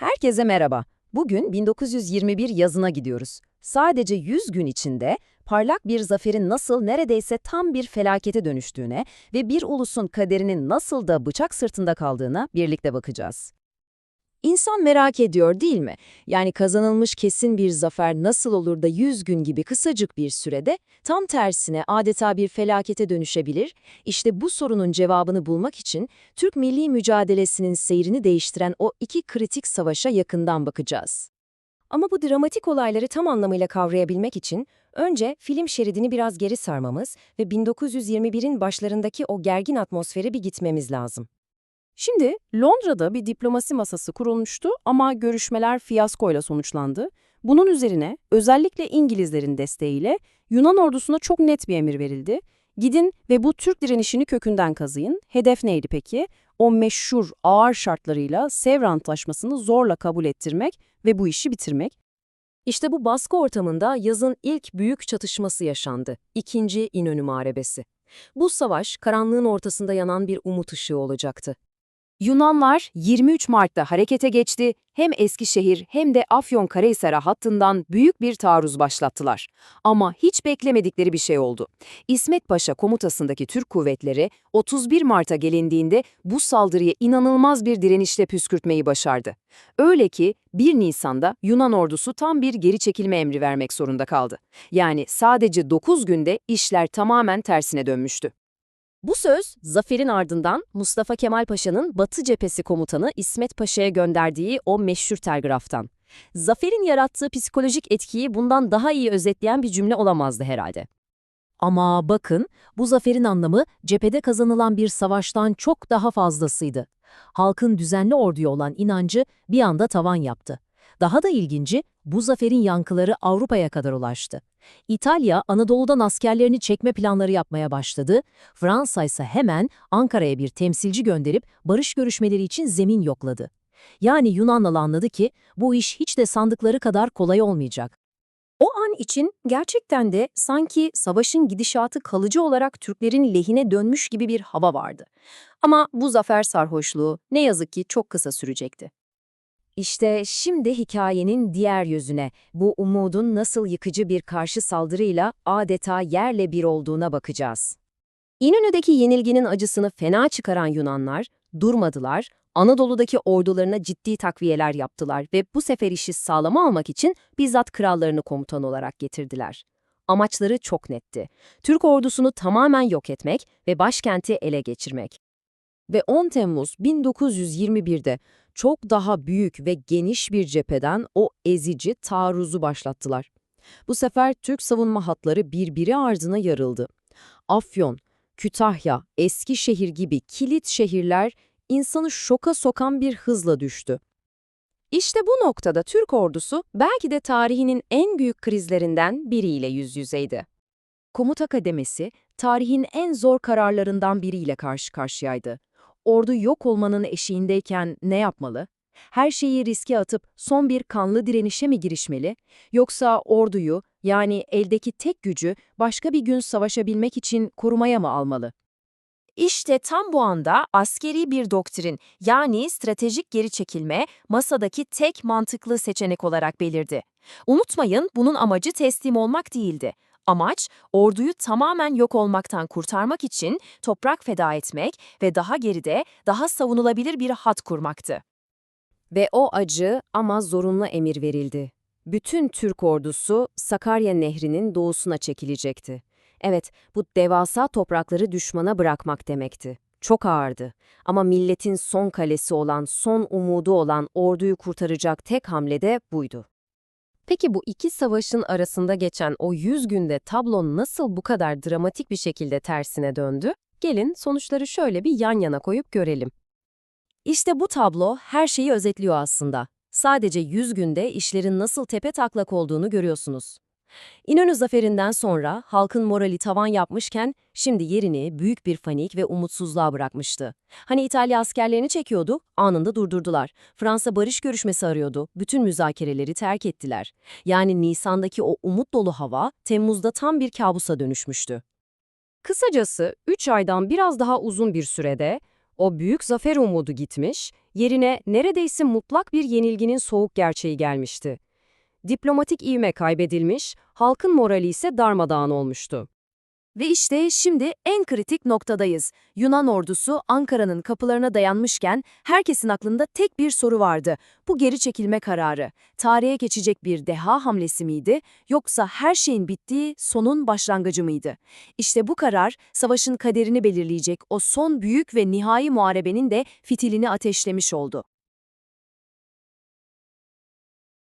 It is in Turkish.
Herkese merhaba. Bugün 1921 yazına gidiyoruz. Sadece 100 gün içinde parlak bir zaferin nasıl neredeyse tam bir felakete dönüştüğüne ve bir ulusun kaderinin nasıl da bıçak sırtında kaldığına birlikte bakacağız. İnsan merak ediyor değil mi? Yani kazanılmış kesin bir zafer nasıl olur da 100 gün gibi kısacık bir sürede tam tersine adeta bir felakete dönüşebilir? İşte bu sorunun cevabını bulmak için Türk milli mücadelesinin seyrini değiştiren o iki kritik savaşa yakından bakacağız. Ama bu dramatik olayları tam anlamıyla kavrayabilmek için önce film şeridini biraz geri sarmamız ve 1921'in başlarındaki o gergin atmosfere bir gitmemiz lazım. Şimdi Londra'da bir diplomasi masası kurulmuştu ama görüşmeler fiyaskoyla sonuçlandı. Bunun üzerine özellikle İngilizlerin desteğiyle Yunan ordusuna çok net bir emir verildi. Gidin ve bu Türk direnişini kökünden kazıyın. Hedef neydi peki? O meşhur ağır şartlarıyla Sevr Antlaşması'nı zorla kabul ettirmek ve bu işi bitirmek. İşte bu baskı ortamında yazın ilk büyük çatışması yaşandı. İkinci İnönü Muharebesi. Bu savaş karanlığın ortasında yanan bir umut ışığı olacaktı. Yunanlar 23 Mart'ta harekete geçti, hem Eskişehir hem de Afyonkarahisar'a hattından büyük bir taarruz başlattılar. Ama hiç beklemedikleri bir şey oldu. İsmet Paşa komutasındaki Türk kuvvetleri 31 Mart'a gelindiğinde bu saldırıya inanılmaz bir direnişle püskürtmeyi başardı. Öyle ki 1 Nisan'da Yunan ordusu tam bir geri çekilme emri vermek zorunda kaldı. Yani sadece 9 günde işler tamamen tersine dönmüştü. Bu söz, zaferin ardından Mustafa Kemal Paşa'nın Batı Cephesi komutanı İsmet Paşa'ya gönderdiği o meşhur telgraftan. Zaferin yarattığı psikolojik etkiyi bundan daha iyi özetleyen bir cümle olamazdı herhalde. Ama bakın, bu zaferin anlamı cephede kazanılan bir savaştan çok daha fazlasıydı. Halkın düzenli orduya olan inancı bir anda tavan yaptı. Daha da ilginci, bu zaferin yankıları Avrupa'ya kadar ulaştı. İtalya, Anadolu'dan askerlerini çekme planları yapmaya başladı. Fransa ise hemen Ankara'ya bir temsilci gönderip barış görüşmeleri için zemin yokladı. Yani Yunanlı anladı ki bu iş hiç de sandıkları kadar kolay olmayacak. O an için gerçekten de sanki savaşın gidişatı kalıcı olarak Türklerin lehine dönmüş gibi bir hava vardı. Ama bu zafer sarhoşluğu ne yazık ki çok kısa sürecekti. İşte şimdi hikayenin diğer yüzüne, bu umudun nasıl yıkıcı bir karşı saldırıyla adeta yerle bir olduğuna bakacağız. İnönü'deki yenilginin acısını fena çıkaran Yunanlar durmadılar, Anadolu'daki ordularına ciddi takviyeler yaptılar ve bu sefer işi sağlama almak için bizzat krallarını komutan olarak getirdiler. Amaçları çok netti. Türk ordusunu tamamen yok etmek ve başkenti ele geçirmek. Ve 10 Temmuz 1921'de çok daha büyük ve geniş bir cepheden o ezici taarruzu başlattılar. Bu sefer Türk savunma hatları birbiri ardına yarıldı. Afyon, Kütahya, Eskişehir gibi kilit şehirler insanı şoka sokan bir hızla düştü. İşte bu noktada Türk ordusu belki de tarihinin en büyük krizlerinden biriyle yüz yüzeydi. Komuta kademesi tarihin en zor kararlarından biriyle karşı karşıyaydı ordu yok olmanın eşiğindeyken ne yapmalı? Her şeyi riske atıp son bir kanlı direnişe mi girişmeli? Yoksa orduyu, yani eldeki tek gücü başka bir gün savaşabilmek için korumaya mı almalı? İşte tam bu anda askeri bir doktrin yani stratejik geri çekilme masadaki tek mantıklı seçenek olarak belirdi. Unutmayın bunun amacı teslim olmak değildi. Amaç, orduyu tamamen yok olmaktan kurtarmak için toprak feda etmek ve daha geride, daha savunulabilir bir hat kurmaktı. Ve o acı ama zorunlu emir verildi. Bütün Türk ordusu Sakarya Nehri'nin doğusuna çekilecekti. Evet, bu devasa toprakları düşmana bırakmak demekti. Çok ağırdı ama milletin son kalesi olan, son umudu olan orduyu kurtaracak tek hamle de buydu. Peki bu iki savaşın arasında geçen o 100 günde tablo nasıl bu kadar dramatik bir şekilde tersine döndü? Gelin sonuçları şöyle bir yan yana koyup görelim. İşte bu tablo her şeyi özetliyor aslında. Sadece 100 günde işlerin nasıl tepe taklak olduğunu görüyorsunuz. İnönü zaferinden sonra halkın morali tavan yapmışken şimdi yerini büyük bir panik ve umutsuzluğa bırakmıştı. Hani İtalya askerlerini çekiyordu, anında durdurdular. Fransa barış görüşmesi arıyordu, bütün müzakereleri terk ettiler. Yani Nisan'daki o umut dolu hava Temmuz'da tam bir kabusa dönüşmüştü. Kısacası 3 aydan biraz daha uzun bir sürede O büyük zafer umudu gitmiş, yerine neredeyse mutlak bir yenilginin soğuk gerçeği gelmişti. Diplomatik ivme kaybedilmiş, halkın morali ise darmadağın olmuştu. Ve işte şimdi en kritik noktadayız. Yunan ordusu Ankara'nın kapılarına dayanmışken herkesin aklında tek bir soru vardı. Bu geri çekilme kararı. Tarihe geçecek bir deha hamlesi miydi yoksa her şeyin bittiği sonun başlangıcı mıydı? İşte bu karar savaşın kaderini belirleyecek o son büyük ve nihai muharebenin de fitilini ateşlemiş oldu.